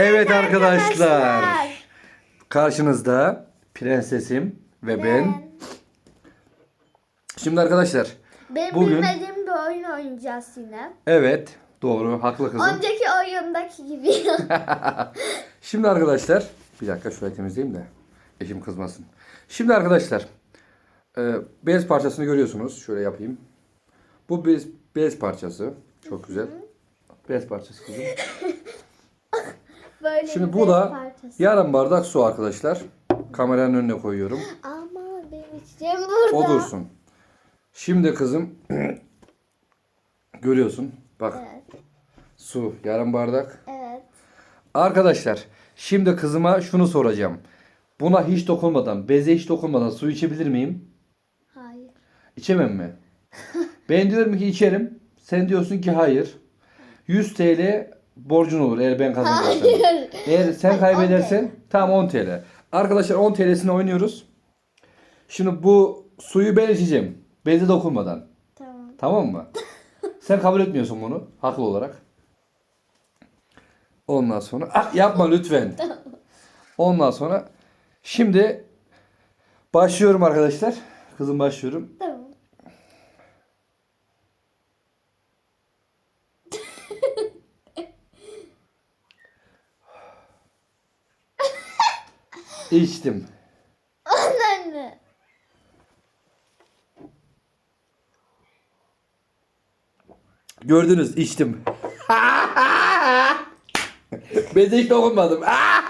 Evet arkadaşlar. Karşınızda prensesim ve ben. Şimdi arkadaşlar. Benim Bugün- bilmediğim bir oyun oynayacağız yine. Evet doğru haklı kızım. Önceki oyundaki gibi. Şimdi arkadaşlar. Bir dakika şöyle temizleyeyim de. Eşim kızmasın. Şimdi arkadaşlar. e, bez parçasını görüyorsunuz. Şöyle yapayım. Bu bez, bez parçası. Çok güzel. Bez parçası kızım. Böyle Şimdi bu da parçası. yarım bardak su arkadaşlar. Kameranın önüne koyuyorum. Ama benim içeceğim burada. O dursun. Şimdi kızım görüyorsun. Bak Evet. su yarım bardak. Evet. Arkadaşlar şimdi kızıma şunu soracağım. Buna hiç dokunmadan, beze hiç dokunmadan su içebilir miyim? Hayır. İçemem mi? ben diyorum ki içerim. Sen diyorsun ki hayır. 100 TL borcun olur eğer ben kazanırsam. Hayır. Eğer sen Hayır, kaybedersen 10 TL. tam 10 TL. Arkadaşlar 10 TL'sini oynuyoruz. Şimdi bu suyu ben içeceğim. Beze dokunmadan. Tamam. Tamam mı? Sen kabul etmiyorsun bunu haklı olarak. Ondan sonra ah, yapma lütfen. Ondan sonra şimdi başlıyorum arkadaşlar. Kızım başlıyorum. Tamam. İçtim. Anne. Gördünüz içtim. Beze hiç dokunmadım. Ah!